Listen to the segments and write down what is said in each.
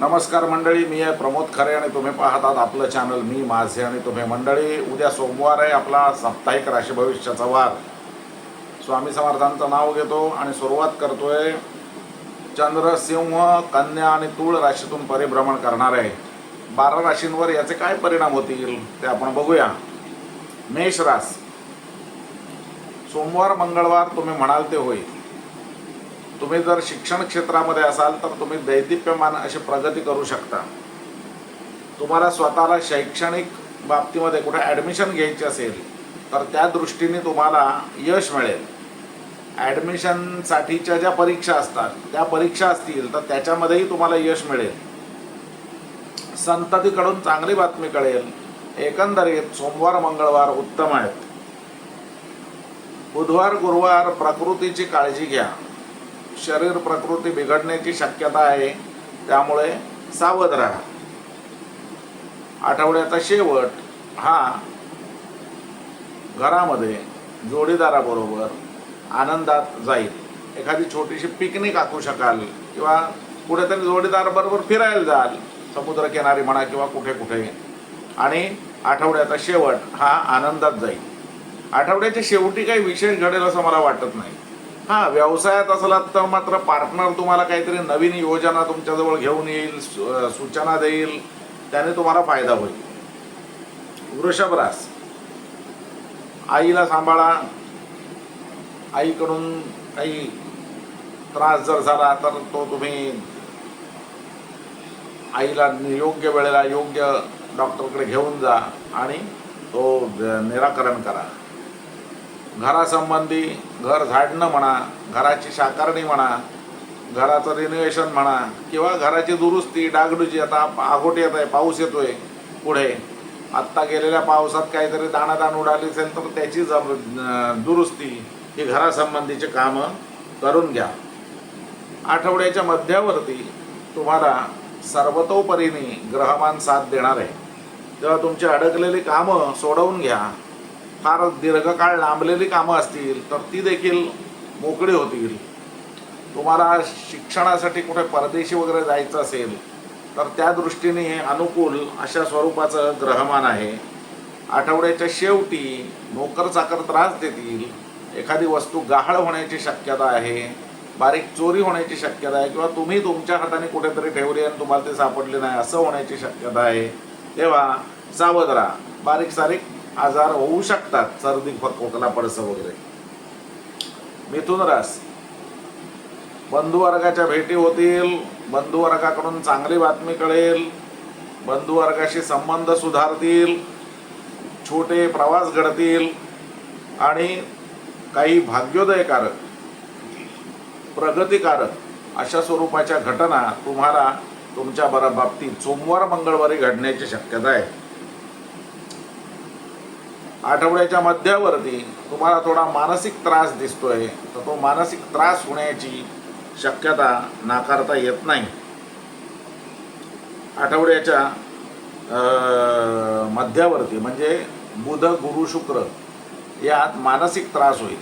नमस्कार मंडळी मी आहे प्रमोद खरे आणि तुम्ही पाहतात आपलं चॅनल मी माझे आणि तुम्ही मंडळी. उद्या सोमवार आहे आपला साप्ताहिक राशी भविष्याचा वार. स्वामी समर्थांचं नाव घेतो आणि सुरुवात करतोय. चंद्र सिंह कन्या आणि तूळ राशीतून परिभ्रमण करणार आहे. बारा राशींवर याचे काय परिणाम होतील ते आपण बघूया. मेष रास सोमवार मंगळवार तुम्ही म्हणाल ते होईल. तुम्ही जर शिक्षण क्षेत्रामध्ये असाल तर तुम्ही दैदिप्यमान अशी प्रगती करू शकता. तुम्हाला स्वतःला शैक्षणिक बाबतीमध्ये कुठे ॲडमिशन घ्यायची असेल तर त्या दृष्टीने तुम्हाला यश मिळेल. ॲडमिशनसाठीच्या ज्या परीक्षा असतात त्या परीक्षा असतील तर त्याच्यामध्येही तुम्हाला यश मिळेल. संततीकडून चांगली बातमी कळेल. एकंदरीत सोमवार मंगळवार उत्तम आहेत. बुधवार गुरुवार प्रकृतीची काळजी घ्या. शरीर प्रकृती बिघडण्याची शक्यता आहे. त्यामुळे सावध राहा. आठवड्याचा शेवट हा घरामध्ये जोडीदाराबरोबर आनंदात जाईल. एखादी छोटीशी पिकनिक आखू शकाल किंवा कुठेतरी जोडीदाराबरोबर फिरायला जाल समुद्रकिनारी म्हणा किंवा कुठे कुठे. आणि आठवड्याचा शेवट हा आनंदात जाईल. आठवड्याच्या शेवटी काही विशेष घडेल असं मला वाटत नाही. हां व्यवसायात असलात तर मात्र पार्टनर तुम्हाला काहीतरी नवीन योजना तुमच्याजवळ घेऊन येईल सूचना देईल. त्याने तुम्हाला फायदा होईल. वृषभ रास आईला सांभाळा. आईकडून काही त्रास जर झाला तर तो तुम्ही आईला योग्य वेळेला योग्य डॉक्टरकडे घेऊन जा आणि तो निराकरण करा. घरासंबंधी घर झाडणं म्हणा घराची साकारणी म्हणा घराचं रिनोव्हेशन म्हणा किंवा घराची दुरुस्ती डागडुजी आता आगोट येत आहे पाऊस येतोय पुढे. आत्ता गेलेल्या पावसात काहीतरी दाणादाण उडाली असेल तर त्याची जब दुरुस्ती ही घरासंबंधीची कामं करून घ्या. आठवड्याच्या मध्यावरती तुम्हाला सर्वतोपरीने ग्रहमान साथ देणार आहे. तेव्हा तुमची अडकलेली कामं सोडवून घ्या. फार दीर्घकाळ लांबलेली कामं असतील तर ती देखील मोकळी होतील. तुम्हाला शिक्षणासाठी कुठे परदेशी वगैरे जायचं असेल तर त्या दृष्टीने हे अनुकूल अशा स्वरूपाचं ग्रहमान आहे. आठवड्याच्या शेवटी नोकर चाकर त्रास देतील. एखादी वस्तू गहाळ होण्याची शक्यता आहे बारीक चोरी होण्याची शक्यता आहे किंवा तुम्ही तुमच्या हाताने कुठेतरी ठेवली आणि तुम्हाला ते सापडले नाही असं होण्याची शक्यता आहे. तेव्हा सावध राहा. बारीक सारीक आजार होऊ शकतात सर्दी खोकला पडसं वगैरे. मिथुन रास. बंधुवर्गाच्या भेटी होतील बंधुवर्गाकडून चांगली बातमी कळेल बंधुवर्गाशी संबंध सुधारतील छोटे प्रवास घडतील आणि काही भाग्योदयकारक प्रगतिकारक अशा स्वरूपाच्या घटना तुम्हाला तुमच्या बरा बाबतीत सोमवार मंगळवारी घडण्याची शक्यता आहे. आठवड्याच्या मध्यावरती तुम्हाला थोडा मानसिक त्रास दिसतोय तर तो मानसिक त्रास होण्याची शक्यता नाकारता येत नाही. आठवड्याच्या मध्यावरती म्हणजे बुध गुरु शुक्र यात मानसिक त्रास होईल.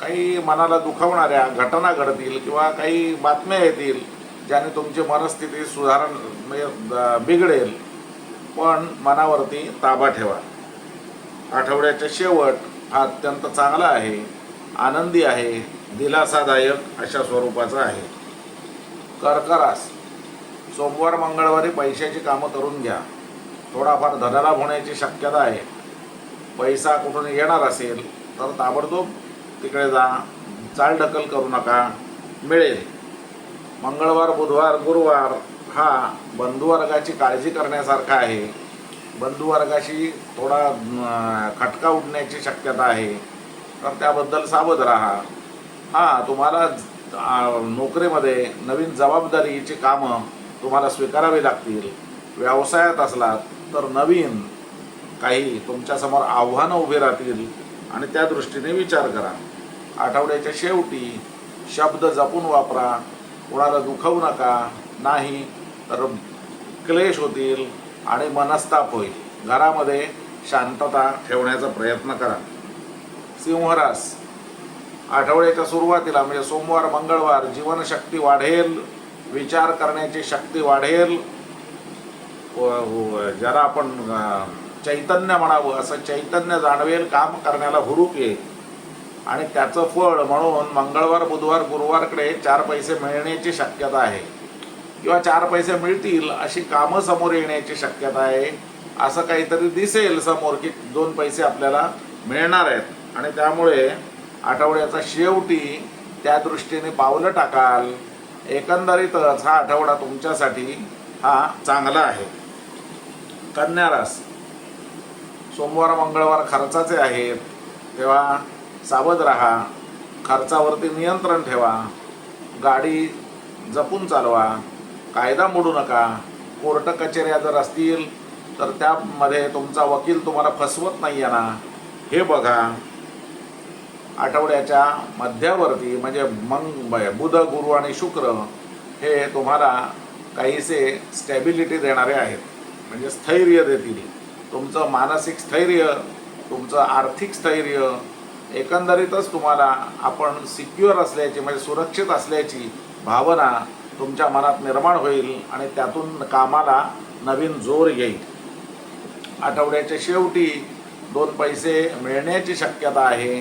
काही मनाला दुखावणाऱ्या घटना घडतील किंवा काही बातम्या येतील ज्याने तुमची मनस्थिती सुधारण म्हणजे, बिघडेल. पण मनावरती ताबा ठेवा. आठवड्याचा शेवट हा अत्यंत चांगला आहे आनंदी आहे दिलासादायक अशा स्वरूपाचा आहे. कर्करास सोमवार मंगळवारी पैशाची कामं करून घ्या. थोडाफार धनलाभ होण्याची शक्यता आहे. पैसा कुठून येणार असेल तर ताबडतोब तिकडे जा. चालढकल करू नका. मिळेल. मंगळवार बुधवार गुरुवार हा बंधुवर्गाची काळजी करण्यासारखा आहे. बंधुवर्गाशी थोडा खटका उडण्याची शक्यता आहे. तर त्याबद्दल सावध राहा. हां तुम्हाला नोकरीमध्ये नवीन जबाबदारीची कामं तुम्हाला स्वीकारावी लागतील. व्यवसायात असलात तर नवीन काही तुमच्यासमोर आव्हानं उभी राहतील आणि त्या दृष्टीने विचार करा. आठवड्याच्या शेवटी शब्द जपून वापरा. कोणाला दुखवू नका. नाही तर क्लेश होतील. आणि मनस्ताप होईल. घरामध्ये शांतता ठेवण्याचा प्रयत्न करा. सिंहरास आठवड्याच्या सुरुवातीला म्हणजे सोमवार मंगळवार जीवनशक्ती वाढेल विचार करण्याची शक्ती वाढेल. व- ज्याला आपण चैतन्य म्हणावं असं चैतन्य जाणवेल काम करण्याला हुरूप येईल. आणि त्याचं फळ म्हणून मंगळवार बुधवार गुरुवारकडे चार पैसे मिळण्याची शक्यता आहे. किंवा चार पैसे मिळतील अशी कामं समोर येण्याची शक्यता आहे. असं काहीतरी दिसेल समोर की दोन पैसे आपल्याला मिळणार आहेत. आणि त्यामुळे आठवड्याचा शेवटी त्या दृष्टीने पावलं टाकाल. एकंदरीतच हा आठवडा तुमच्यासाठी हा चांगला आहे. कन्या रास. सोमवार मंगळवार खर्चाचे आहेत. तेव्हा सावध राहा. खर्चावरती नियंत्रण ठेवा. गाडी जपून चालवा. कायदा मोडू नका. कोर्ट कचेऱ्या जर असतील तर त्यामध्ये तुमचा वकील तुम्हाला फसवत नाही आहे ना. हे बघा. आठवड्याच्या मध्यावरती म्हणजे मंग म्हणजे बुध गुरु आणि शुक्र हे तुम्हाला काहीसे स्टॅबिलिटी देणारे आहेत. म्हणजे स्थैर्य देतील. तुमचं मानसिक स्थैर्य तुमचं आर्थिक स्थैर्य एकंदरीतच तुम्हाला आपण सिक्युअर असल्याची म्हणजे सुरक्षित असल्याची भावना तुमच्या मनात निर्माण होईल आणि त्यातून कामाला नवीन जोर येईल. आठवड्याच्या शेवटी दोन पैसे मिळण्याची शक्यता आहे.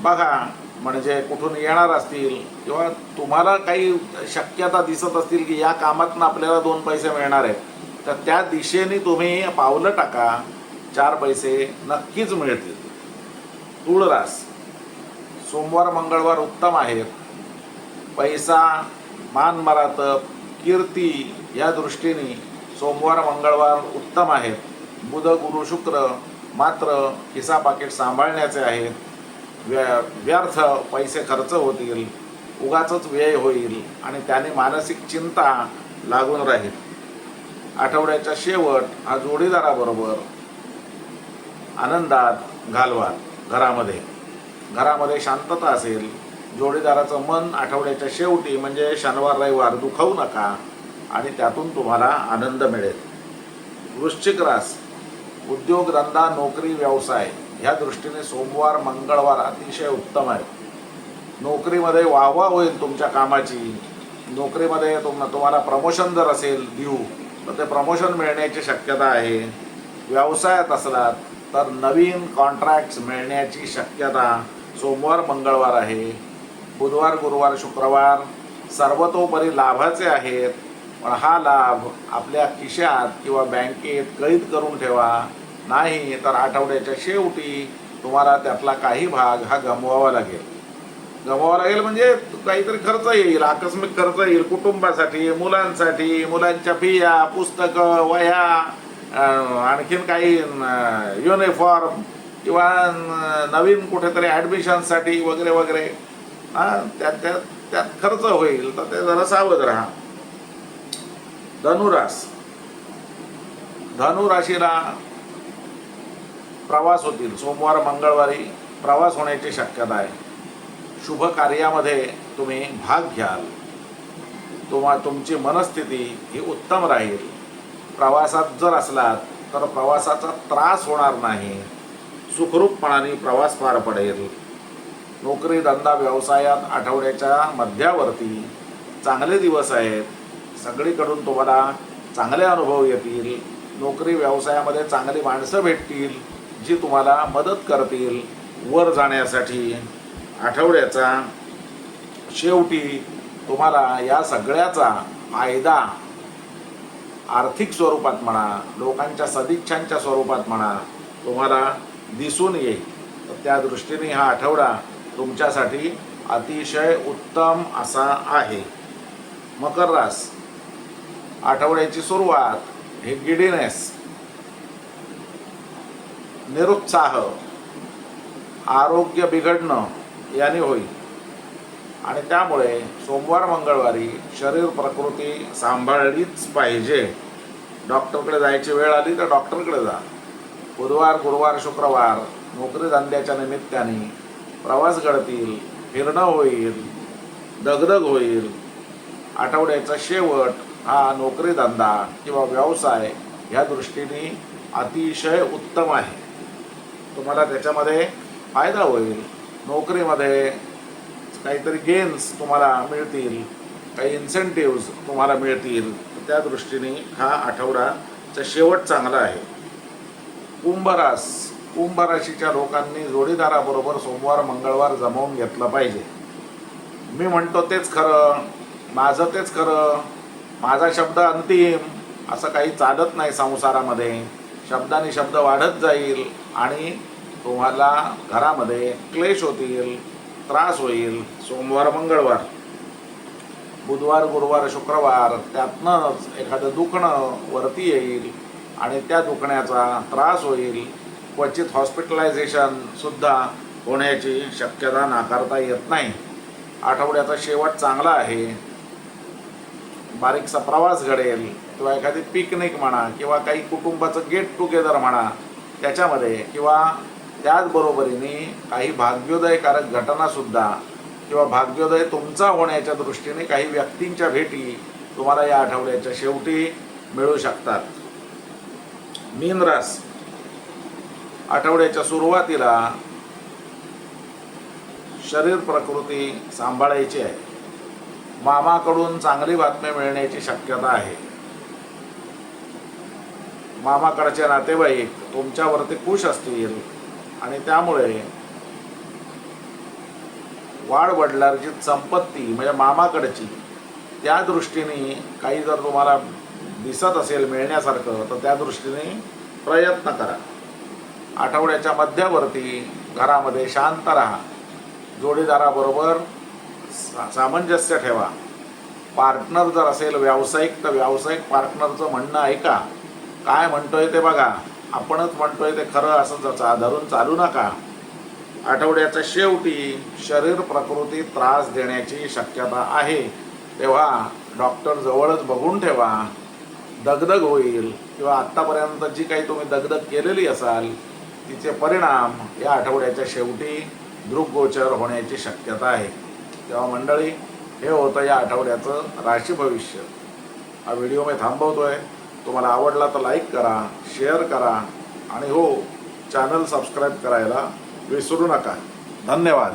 बघा म्हणजे कुठून येणार असतील किंवा तुम्हाला काही शक्यता दिसत असतील की या कामातनं आपल्याला दोन पैसे मिळणार आहेत तर त्या दिशेने तुम्ही पावलं टाका. चार पैसे नक्कीच मिळतील. तुळरास सोमवार मंगळवार उत्तम आहेत. पैसा मान मरातब कीर्ती या दृष्टीने सोमवार मंगळवार उत्तम आहेत. बुध गुरु शुक्र मात्र खिसा पाकिट सांभाळण्याचे आहेत. व्य व्यर्थ पैसे खर्च होतील उगाचच व्यय होईल आणि त्याने मानसिक चिंता लागून राहील. आठवड्याचा शेवट हा जोडीदाराबरोबर आनंदात घालवा घरामध्ये. घरामध्ये शांतता असेल जोडीदाराचं मन आठवड्याच्या शेवटी म्हणजे शनिवार रविवार दुखवू नका आणि त्यातून तुम्हाला आनंद मिळेल. वृश्चिक रास उद्योग धंदा नोकरी व्यवसाय ह्या दृष्टीने सोमवार मंगळवार अतिशय उत्तम आहे. नोकरीमध्ये वाहवा होईल तुमच्या कामाची. नोकरीमध्ये तुम तुम्हाला प्रमोशन जर असेल देऊ तर ते प्रमोशन मिळण्याची शक्यता आहे. व्यवसायात असलात तर नवीन कॉन्ट्रॅक्ट्स मिळण्याची शक्यता सोमवार मंगळवार आहे. बुधवार गुरुवार शुक्रवार सर्वतोपरी लाभाचे आहेत. पण हा लाभ आपल्या खिशात किंवा बँकेत कैद करून ठेवा. नाही तर आठवड्याच्या शेवटी तुम्हाला त्यातला काही भाग हा गमवावा लागेल. गमवावा लागेल म्हणजे काहीतरी खर्च येईल आकस्मिक खर्च येईल कुटुंबासाठी मुलांसाठी मुलांच्या फिया पुस्तकं वह्या आणखीन काही युनिफॉर्म किंवा नवीन कुठेतरी ॲडमिशनसाठी वगैरे वगैरे. त्यात त्यात त्यात खर्च होईल. तर ते जरा सावध राहा. धनुरास. धनुराशीला प्रवास होतील. सोमवार मंगळवारी प्रवास होण्याची शक्यता आहे. शुभ कार्यामध्ये तुम्ही भाग घ्याल. तुम्हा तुमची मनस्थिती ही उत्तम राहील. प्रवासात जर असलात तर प्रवासाचा त्रास होणार नाही. सुखरूपपणाने प्रवास पार पडेल. नोकरी धंदा व्यवसायात आठवड्याच्या मध्यावरती चांगले दिवस आहेत. सगळीकडून तुम्हाला चांगले अनुभव येतील. नोकरी व्यवसायामध्ये चांगली माणसं भेटतील जी तुम्हाला मदत करतील. वर जाण्यासाठी आठवड्याचा शेवटी तुम्हाला या सगळ्याचा फायदा आर्थिक स्वरूपात म्हणा लोकांच्या सदिच्छांच्या स्वरूपात म्हणा तुम्हाला दिसून येईल. तर त्या दृष्टीने हा आठवडा तुमच्यासाठी अतिशय उत्तम असा आहे. मकर रास. आठवड्याची सुरुवात. हे गिडीनेस. निरुत्साह. आरोग्य बिघडणं याने होईल. आणि त्यामुळे सोमवार मंगळवारी शरीर प्रकृती सांभाळलीच पाहिजे. डॉक्टरकडे जायची वेळ आली तर डॉक्टरकडे जा. बुधवार गुरुवार शुक्रवार नोकरी धंद्याच्या निमित्ताने प्रवास घडतील फिरणं होईल दगदग होईल. आठवड्याचा शेवट हा नोकरी धंदा किंवा व्यवसाय ह्या दृष्टीने अतिशय उत्तम आहे. तुम्हाला त्याच्यामध्ये फायदा होईल. नोकरीमध्ये काहीतरी गेन्स तुम्हाला मिळतील काही इन्सेंटिव्ज तुम्हाला मिळतील. त्या दृष्टीने हा आठवडाचा शेवट चांगला आहे. कुंभरास कुंभ राशीच्या लोकांनी जोडीदाराबरोबर सोमवार मंगळवार जमवून घेतलं पाहिजे. मी म्हणतो तेच खरं माझं तेच खरं माझा शब्द अंतिम असं काही चालत नाही संसारामध्ये. शब्दाने शब्द वाढत जाईल आणि तुम्हाला घरामध्ये क्लेश होतील त्रास होईल सोमवार मंगळवार. बुधवार गुरुवार शुक्रवार त्यातनंच एखादं दुखणं वरती येईल आणि त्या दुखण्याचा त्रास होईल. क्वचित हॉस्पिटलायझेशन सुद्धा होण्याची शक्यता नाकारता येत नाही. आठवड्याचा शेवट चांगला आहे. बारीकसा प्रवास घडेल किंवा एखादी पिकनिक म्हणा किंवा काही कुटुंबाचं गेट टुगेदर म्हणा त्याच्यामध्ये किंवा त्याचबरोबरीने काही भाग्योदयकारक घटनासुद्धा किंवा भाग्योदय तुमचा होण्याच्या दृष्टीने काही व्यक्तींच्या भेटी तुम्हाला या आठवड्याच्या शेवटी मिळू शकतात. मीन रस. आठवड्याच्या सुरुवातीला शरीर प्रकृती सांभाळायची आहे. मामाकडून चांगली बातमी मिळण्याची शक्यता आहे. मामाकडचे नातेवाईक तुमच्यावरती खुश असतील आणि त्यामुळे वाढ वडिलांची संपत्ती म्हणजे मामाकडची त्या दृष्टीने काही जर तुम्हाला दिसत असेल मिळण्यासारखं तर त्या दृष्टीने प्रयत्न करा. आठवड्याच्या मध्यावरती घरामध्ये शांत राहा. जोडीदाराबरोबर सा सामंजस्य ठेवा. पार्टनर जर असेल व्यावसायिक तर व्यावसायिक पार्टनरचं म्हणणं ऐका. काय म्हणतोय ते बघा. आपणच म्हणतोय ते खरं असं ज- चा- धरून चालू नका. आठवड्याच्या शेवटी शरीर प्रकृती त्रास देण्याची शक्यता आहे. तेव्हा डॉक्टर जवळच बघून ठेवा. दगदग होईल. किंवा आत्तापर्यंत जी काही तुम्ही दगदग केलेली असाल तिचे परिणाम या आठवड्याच्या शेवटी दृग्गोचर होण्याची शक्यता आहे. तेव्हा मंडळी हे होतं या आठवड्याचं राशी भविष्य. हा व्हिडिओ मी थांबवतोय. तुम्हाला आवडला तर लाईक करा शेअर करा आणि हो चॅनल सबस्क्राईब करायला विसरू नका. धन्यवाद.